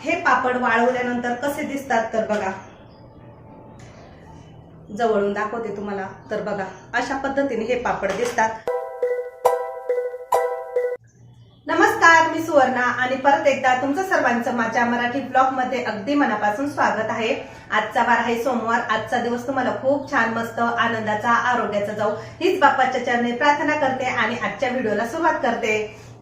हे पापड वाळवल्यानंतर कसे दिसतात तर बघा. जवळून दाखवते तुम्हाला. तर बघा अशा पद्धतीने हे पापड दिसतात. नमस्कार मी सुवर्णा आणि परत एकदा तुमचं सर्वांचं माझ्या मराठी ब्लॉगमध्ये अगदी मनापासून स्वागत आहे. आजचा वार आहे सोमवार. आजचा दिवस तुम्हाला खूप छान मस्त आनंदाचा आरोग्याचा जाऊ. हीच बाप्पाच्या चरणी प्रार्थना करते आणि आजच्या व्हिडिओला सुरुवात करते.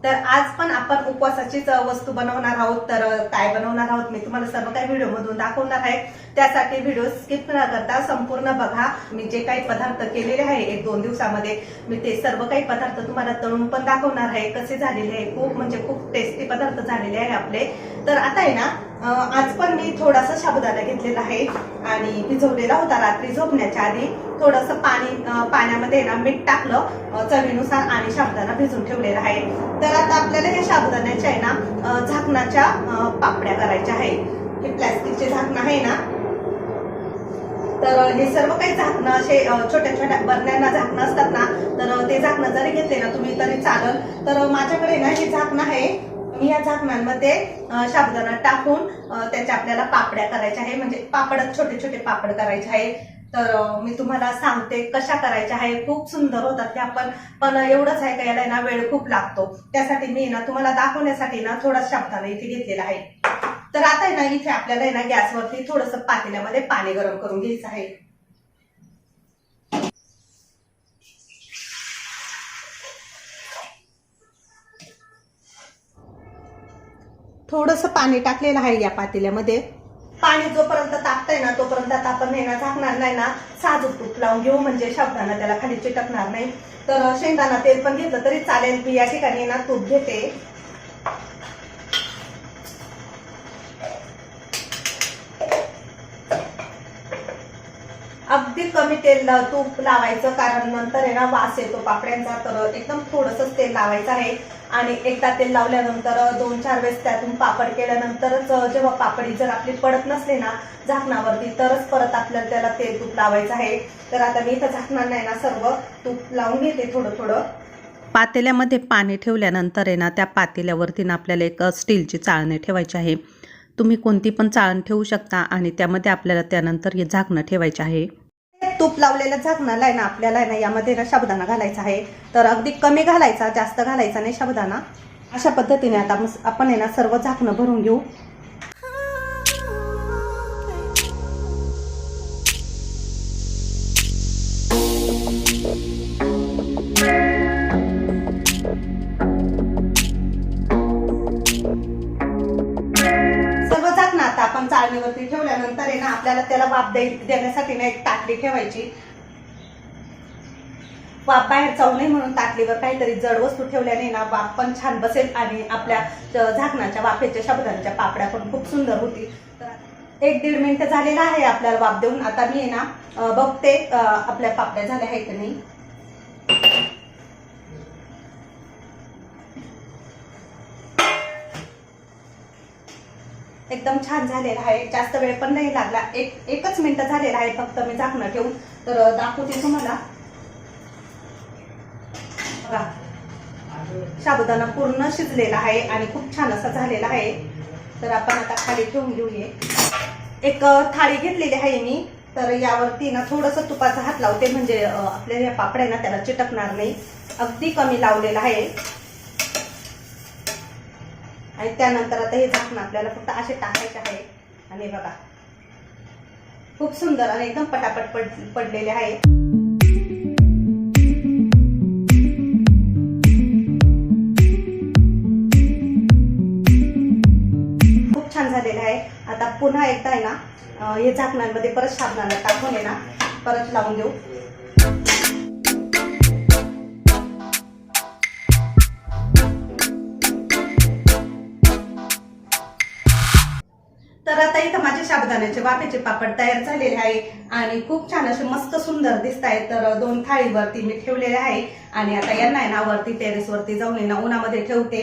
तर आज पण आपण उपवासाचीच वस्तू बनवणार आहोत. तर काय बनवणार आहोत मी तुम्हाला सर्व काही व्हिडिओ मधून दाखवणार आहे. त्यासाठी व्हिडिओ स्किप न करता संपूर्ण बघा. मी जे काही पदार्थ केलेले आहे एक दोन दिवसामध्ये मी ते सर्व काही पदार्थ तुम्हाला तळून पण दाखवणार आहे. कसे झालेले आहे खूप म्हणजे खूप टेस्टी पदार्थ झालेले आहे आपले. तर आता आहे ना आज पण मी थोडासा साबुदाणा घेतलेला आहे आणि भिजवलेला होता रात्री झोपण्याच्या आधी. थोडंसं पाणी पाण्यामध्ये ना मीठ टाकलं चवीनुसार आणि साबुदाणा भिजून ठेवलेला आहे. तर आता आपल्याला हे साबुदाण्याच्या आहे ना झाकणाच्या पापड्या करायच्या आहे. हे प्लॅस्टिकचे झाकणं आहे ना. तर हे सर्व काही झाकणं असे छोट्या छोट्या बरण्यांना झाकणं असतात ना तर ते झाकणं जरी घेतले ना तुम्ही तरी चालल. तर माझ्याकडे ना हे झाकणं आहे. या झाकणांमध्ये शाबुदाना टाकून त्याच्या आपल्याला पापड्या करायच्या आहे. म्हणजे पापडच छोटे छोटे पापड करायचे आहे. तर मी तुम्हाला सांगते कशा करायच्या आहे. खूप सुंदर होतात ते पण पण एवढंच आहे का याला ना वेळ खूप लागतो. त्यासाठी मी ना तुम्हाला दाखवण्यासाठी ना थोडा साबुदाणा इथे घेतलेला आहे. तर आता आहे ना इथे आपल्याला ना गॅसवरती थोडस पातेल्यामध्ये पाणी गरम करून घ्यायचं आहे. थोडस पाणी टाकलेलं आहे या पातेल्यामध्ये. पाणी जोपर्यंत तापतंय ना तोपर्यंत आता आपण हे ना झाकणार नाही ना. साजूक तूप लावून घेऊ म्हणजे शब्दांना त्याला खाली चिटकणार नाही. तर शेंगदाणा तेल पण घेतलं तरी चालेल. मी या ठिकाणी ना तूप घेते. अगदी कमी तेल तूप लावायचं कारण नंतर आहे ना वास येतो पापड्यांचा. तर एकदम थोडंसंच तेल लावायचं आहे. आणि एकदा तेल लावल्यानंतर दोन चार वेळेस त्यातून पापड केल्यानंतरच जेव्हा पापडी जर आपली पडत नसली ना झाकणावरती तरच परत आपल्याला त्याला तेल तूप लावायचं आहे. तर आता मी इथं झाकणार नाही ना सर्व तूप लावून घेते थोडं थोडं. पातेल्यामध्ये पाणी ठेवल्यानंतर आहे ना त्या पातेल्यावरती ना आपल्याला एक स्टीलची चाळणी ठेवायची आहे. तुम्ही कोणती पण चाळण ठेवू शकता आणि त्यामध्ये आपल्याला त्यानंतर हे झाकणं ठेवायचे आहे. तूप लावलेलं झाकणाला आहे ना आपल्याला आहे ना यामध्ये ना साबुदाणा घालायचा आहे. तर अगदी कमी घालायचा जास्त घालायचा नाही साबुदाणा. अशा पद्धतीने आता आपण आहे ना सर्व झाकणं भरून घेऊ. आहे त्याला वाफ देण्यासाठी ना एक ताटली ठेवायची. वाफ बाहेर जाऊ नये म्हणून ताटलीवर काहीतरी जड वस्तू ठेवल्याने ना वाफ पण छान बसेल आणि आपल्या झाकणाच्या वाफेच्या शब्दांच्या पापड्या पण खूप सुंदर होतील. तर एक दीड मिनिट झालेला आहे आपल्याला वाफ देऊन. आता मी ना बघते आपल्या पापड्या झाल्या आहेत की नाही. एकदम छान झालेला आहे. जास्त वेळ पण नाही लागला. एक एकच मिनिट झालेला आहे फक्त मी झाकणं ठेवून. तर दाखवते तुम्हाला. बघा. साबुदाणा पूर्ण शिजलेला आहे आणि खूप छान असा झालेला आहे. तर आपण आता खाली ठेवून घेऊये. एक थाळी घेतलेली आहे मी. तर यावरती ना थोडस तुपाचा हात लावते. म्हणजे आपल्या या पापड्या ना त्याला चिटकणार नाही. अगदी कमी लावलेला आहे. आणि त्यानंतर आता हे झाकणं आपल्याला फक्त असे टाकायचे आहे. आणि बघा. खूप सुंदर आणि एकदम पटापट पड पडलेले आहे. खूप छान झालेलं आहे. आता पुन्हा एकदा आहे ना हे झाकणांमध्ये परत साबणाला टाकून आहे ना परत लावून देऊ. तर आता इथं माझे शाबदाण्याचे वाफेचे पापड तयार झालेले आहे. आणि खूप छान असे मस्त सुंदर दिसत आहेत तर दोन थाळीवरती मी ठेवलेले आहे. आणि आता यांना आहे ना वरती टेरेसवरती जाऊन आहे ना उन्हामध्ये ठेवते.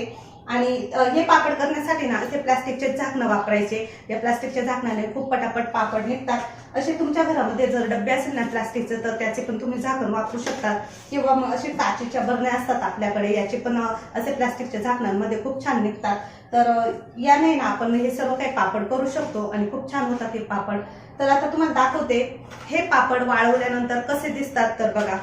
आणि हे पापड करण्यासाठी ना असे प्लास्टिकचे झाकणं वापरायचे. या प्लास्टिकच्या झाकणाने खूप पटापट पापड निघतात. असे तुमच्या घरामध्ये जर डबे असेल ना प्लास्टिकचे तर त्याचे पण तुम्ही झाकण वापरू शकता. किंवा मग असे काचेच्या बरण्या असतात आपल्याकडे याचे पण असे प्लास्टिकच्या झाकणांमध्ये खूप छान निघतात. तर याने ना आपण हे सर्व काही पापड करू शकतो आणि खूप छान होतात हे पापड. तर आता तुम्हाला दाखवते हे पापड वाळवल्यानंतर कसे दिसतात तर बघा.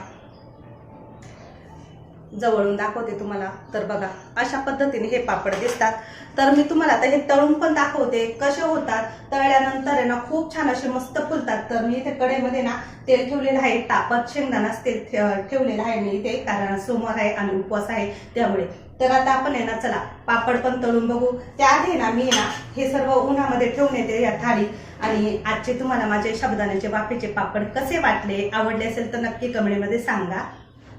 जवळून दाखवते तुम्हाला. तर बघा अशा पद्धतीने हे पापड दिसतात. तर मी तुम्हाला आता हे तळून पण दाखवते कसे होतात. तळल्यानंतर आहे ना खूप छान असे मस्त फुलतात. तर मी इथे कडेमध्ये ना तेल ठेवलेलं आहे. तापत शेंगदाणाच तेल ठेवलेलं आहे मी इथे कारण सोमवार आहे आणि उपवास आहे त्यामुळे. तर आता आपण आहे ना चला पापड पण तळून बघू. त्याआधी ना मी ना हे सर्व उन्हामध्ये ठेवून येते या थाळी. आणि आजचे तुम्हाला माझे शब्दाण्याचे बापीचे पापड कसे वाटले आवडले असेल तर नक्की कमेंटमध्ये सांगा.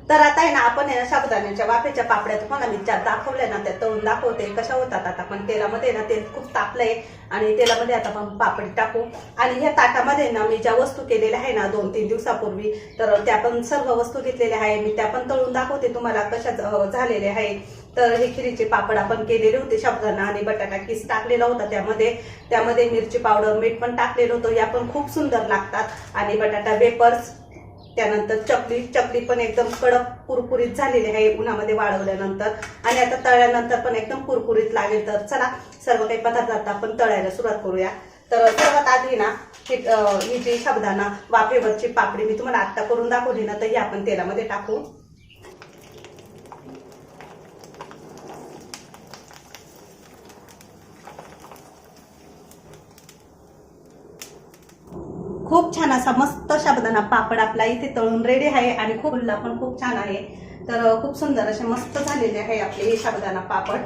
तर आता आहे ना आपण आहे ना साबुदाण्याच्या वाफेच्या पापड्या तुम्हाला मी ज्या दाखवल्या ना त्या तळून दाखवते. कशा होतात आता? पण तेलामध्ये ना तेल खूप तापलंय आणि तेलामध्ये आता आपण पापड टाकू. आणि ह्या ताटामध्ये ना मी ज्या वस्तू केलेल्या आहे ना दोन तीन दिवसापूर्वी तर त्या पण सर्व वस्तू घेतलेल्या आहे. मी त्या पण तळून दाखवते तुम्हाला कशा झालेल्या आहे. तर हे खिरीचे पापड आपण केलेले होते शब्दांना आणि बटाटा किस टाकलेला होता त्यामध्ये. त्यामध्ये मिरची पावडर मीठ पण टाकलेलं होतं. या पण खूप सुंदर लागतात. आणि बटाटा वेपर्स त्यानंतर चकली चकली पण एकदम कडक कुरकुरीत झालेली आहे उन्हामध्ये वाळवल्यानंतर. आणि आता तळल्यानंतर पण एकदम कुरकुरीत लागेल. तर चला सर्व काही पदार्थ आता आपण तळायला सुरुवात करूया. तर सर्वात आधी ना ही जी साबुदाणा वाफेवरची पापडी मी तुम्हाला आत्ता करून दाखवली ना तर ही आपण तेलामध्ये टाकू. खूप छान असा मस्त साबुदाणा पापड आपला इथे तळून रेडी आहे आणि खूप पण खूप छान आहे. तर खूप सुंदर असे मस्त झालेले आहे आपले हे शाबदाना पापड.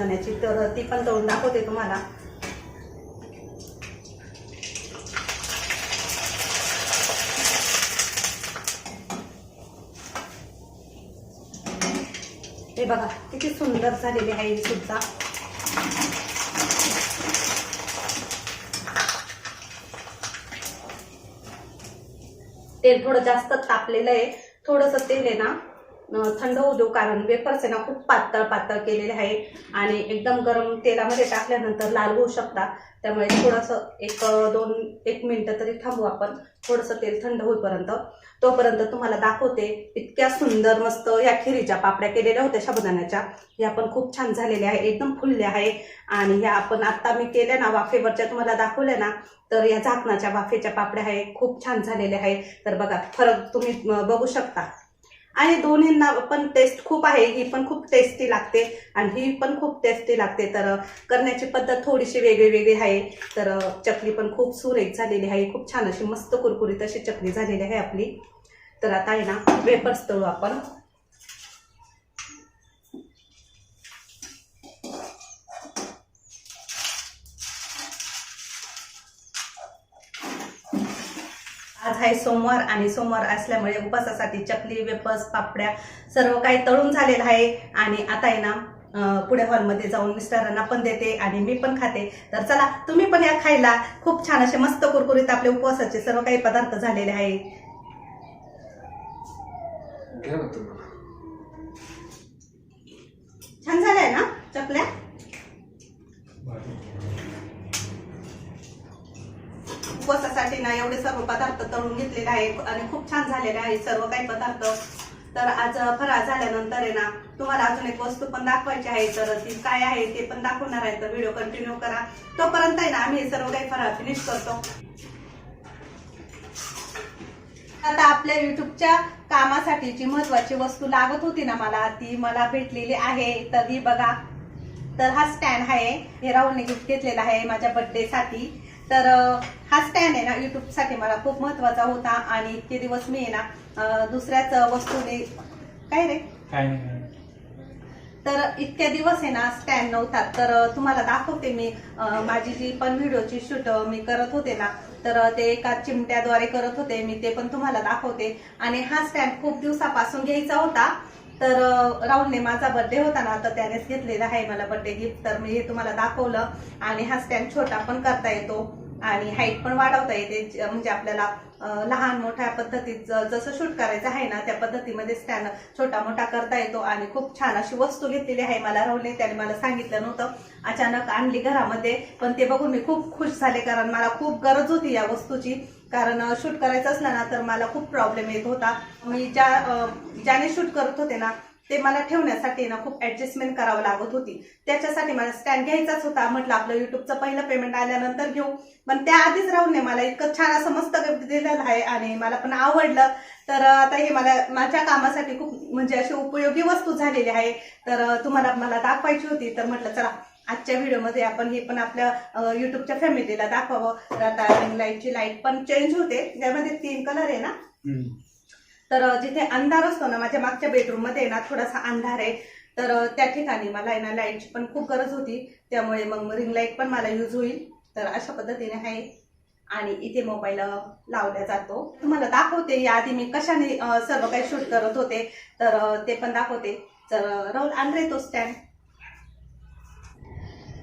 साबुदाण्याची तर ती पण तळून दाखवते तुम्हाला. हे बघा किती सुंदर झालेली आहे ही सुद्धा. तेल थोडं जास्त तापलेलं आहे. थोडंसं तेल आहे ना. थंड होऊ देऊ कारण वेफर्स आहे ना खूप पातळ पातळ केलेले आहे. आणि एकदम गरम तेलामध्ये टाकल्यानंतर लाल होऊ शकतात. त्यामुळे थोडंसं एक दोन एक मिनटं तरी थांबू आपण. थोडंसं तेल थंड होईपर्यंत. तोपर्यंत तुम्हाला दाखवते इतक्या सुंदर मस्त या खिरीच्या पापड्या केलेल्या होत्या साबुदाण्याच्या ह्या पण खूप छान झालेल्या आहे. एकदम फुलल्या आहे. आणि ह्या आपण आता मी केल्या ना वाफेवरच्या तुम्हाला दाखवल्या ना तर या झाकणाच्या वाफेच्या पापड्या आहे. खूप छान झालेल्या आहे. तर बघा फरक तुम्ही बघू शकता. आणि दोन्हींना पण टेस्ट खूप आहे ही पण खूप टेस्टी लागते आणि ही पण खूप टेस्टी लागते. तर करण्याची पद्धत थोडीशी वेगळी वेगळी आहे. तर चकली पण खूप सुरेख झालेली आहे. खूप छान अशी मस्त कुरकुरीत अशी चकली झालेली आहे आपली. तर आता आहे ना वेपर्स तळू आपण. आज आहे सोमवार आणि सोमवार असल्यामुळे उपवासासाठी चकली वेपर्स पापड्या सर्व काही तळून झालेलं आहे. आणि आता आहे ना पुढे हॉलमध्ये जाऊन मिस्टरांना पण देते आणि मी पण खाते. तर चला तुम्ही पण या खायला. खूप छान असे मस्त कुरकुरीत आपले उपवासाचे सर्व काही पदार्थ झालेले आहे. छान झालंय ना चकल्या? उपवासासाठी ना एवढे सर्व पदार्थ तळून घेतलेले आहे आणि खूप छान झालेले आहे सर्व काही पदार्थ. तर आज फराळ झाल्यानंतर आहे ना तुम्हाला अजून एक वस्तू पण दाखवायची आहे. तर ती काय आहे ते पण दाखवणार आहे. तर व्हिडिओ कंटिन्यू करा. तोपर्यंत आहे ना आम्ही सर्व काही फराळ फिनिश करतो. आता आपल्या युट्यूबच्या कामासाठी जी महत्वाची वस्तू लागत होती ना मला ती मला भेटलेली आहे. तर ही बघा. तर हा स्टँड आहे. हे राहुलने गिफ्ट घेतलेला आहे माझ्या बर्थडे साठी. तर हा स्टँड आहे ना युट्यूबसाठी मला खूप महत्त्वाचा होता आणि इतके दिवस मी आहे ना दुसऱ्याच वस्तूने काय रे? काय नाही तर इतक्या दिवस आहे ना स्टँड नव्हता. तर तुम्हाला दाखवते मी माझी जी पण व्हिडिओची शूट मी करत होते ना तर ते एका चिमट्याद्वारे करत होते. मी ते पण तुम्हाला दाखवते. आणि हा स्टँड खूप दिवसापासून घ्यायचा होता. तर राहुलने माझा बर्थडे होता ना तर त्यानेच घेतलेला आहे मला बर्थडे गिफ्ट तर मी हे तुम्हाला दाखवलं आणि हा स्टँड छोटा पण करता येतो. आणि हाईट पण वाढवता येते. म्हणजे आपल्याला लहान मोठ्या पद्धतीत जसं शूट करायचं आहे ना त्या पद्धतीमध्ये स्टँड छोटा मोठा करता येतो. आणि खूप छान अशी वस्तू घेतलेली आहे मला राहुलने. त्याने मला सांगितलं नव्हतं. अचानक आणली घरामध्ये. पण ते बघून मी खूप खुश झाले कारण मला खूप गरज होती या वस्तूची. कारण शूट करायचं असलं ना तर मला खूप प्रॉब्लेम येत होता. मी ज्या ज्याने शूट करत होते ना ते मला ठेवण्यासाठी ना खूप ऍडजस्टमेंट करावं लागत होती. त्याच्यासाठी मला स्टँड घ्यायचाच होता. म्हटलं आपलं युट्यूबचं पहिलं पेमेंट आल्यानंतर घेऊ. पण त्याआधीच राहून मला इतकं छान असं मस्त गिफ्ट दिलेलं आहे आणि मला पण आवडलं. तर आता हे मला माझ्या कामासाठी खूप म्हणजे अशी उपयोगी वस्तू झालेली आहे. तर तुम्हाला मला दाखवायची होती. तर म्हटलं चला आजच्या व्हिडिओमध्ये आपण हे पण आपल्या युट्यूबच्या फॅमिलीला दाखवावं. तर आता रिंग लाईटची लाइट पण चेंज होते. त्यामध्ये तीन कलर आहे ना? तर जिथे अंधार असतो ना माझ्या मागच्या बेडरूममध्ये ना थोडासा अंधार आहे. तर त्या ठिकाणी मला आहे ना लाईटची पण खूप गरज होती. त्यामुळे मग रिंग लाइट पण मला यूज होईल. तर अशा पद्धतीने आहे. आणि इथे मोबाईल लावला जातो. तुम्हाला दाखवते याआधी मी कशाने सर्व काही शूट करत होते. तर ते पण दाखवते. तर राहुल आणले तो स्टँड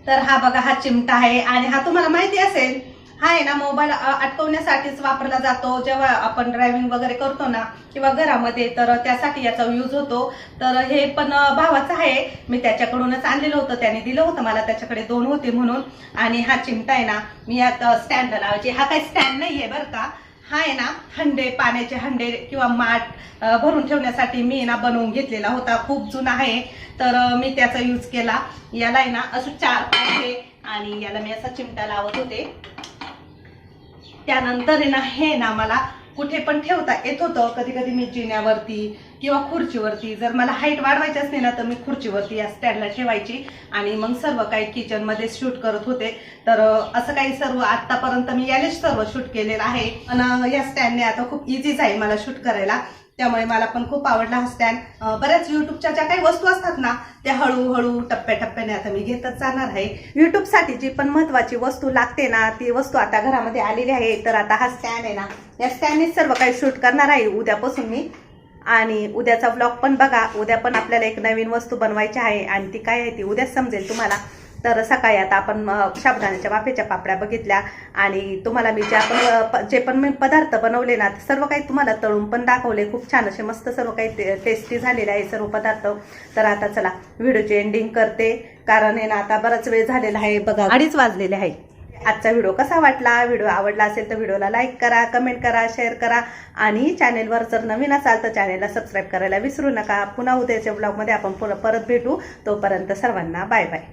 तर हा बघा हा चिमटा आहे. आणि हा तुम्हाला माहिती असेल हा आहे ना मोबाईल अटकवण्यासाठीच वापरला जातो. जेव्हा आपण ड्रायव्हिंग वगैरे करतो ना किंवा घरामध्ये तर त्यासाठी याचा यूज होतो. तर हे पण भावाचं आहे. मी त्याच्याकडूनच आणलेलं होतं त्याने दिलं होतं. मला त्याच्याकडे दोन होते म्हणून. आणि हा चिमटा आहे ना मी यात स्टँड लावायची. हा काही स्टँड नाही आहे बरं का. हा आहे ना हंडे पाण्याचे हंडे किंवा माठ भरून ठेवण्यासाठी मी ना बनवून घेतलेला होता. खूप जुना आहे. तर मी त्याचा यूज केला. याला आहे ना असं चार पाहिजे आणि याला मी असा चिमटा लावत होते. त्यानंतर आहे ना हे ना मला कुठे पण ठेवता येत होतं. कधी कधी मी जिन्यावरती किंवा खुर्चीवरती जर मला हाईट वाढवायची असते ना तर मी खुर्चीवरती या स्टँडला ठेवायची. आणि मग सर्व काही किचनमध्ये शूट करत होते. तर असं काही सर्व आतापर्यंत मी यानेच सर्व शूट केलेलं आहे. पण या स्टँडने आता खूप इझी आहे मला शूट करायला. त्यामुळे मला पण खूप आवडला हा स्टँड बऱ्याच युट्यूबच्या ज्या काही वस्तू असतात ना त्या हळूहळू टप्प्याटप्प्याने आता मी घेतच जाणार आहे. युट्यूबसाठी जी पण महत्वाची वस्तू लागते ना ती वस्तू आता घरामध्ये आलेली आहे. तर आता हा स्टँड आहे ना या स्टँडने सर्व काही शूट करणार आहे उद्यापासून मी. आणि उद्याचा ब्लॉग पण बघा. उद्या पण आपल्याला एक नवीन वस्तू बनवायची आहे आणि ती काय आहे ती उद्याच समजेल तुम्हाला. तर सकाळी आता आपण साबुदाण्याच्या वाफेच्या पापड्या बघितल्या आणि तुम्हाला मी ज्या पण जे पण मी पदार्थ बनवले ना ते सर्व काही तुम्हाला तळून पण दाखवले. खूप छान असे मस्त सर्व काही टेस्टी झालेले आहे सर्व पदार्थ. तर आता चला व्हिडिओची एंडिंग करते. कारण आहे ना आता बराच वेळ झालेला आहे बघा. अडीच वाजलेले आहे. आजचा व्हिडिओ कसा वाटला? व्हिडिओ आवडला असेल तर व्हिडिओला लाईक करा कमेंट करा शेअर करा. आणि चॅनेलवर जर नवीन असाल तर चॅनेलला सबस्क्राईब करायला विसरू नका. पुन्हा उद्याच्या ब्लॉगमध्ये आपण परत भेटू. तोपर्यंत सर्वांना बाय बाय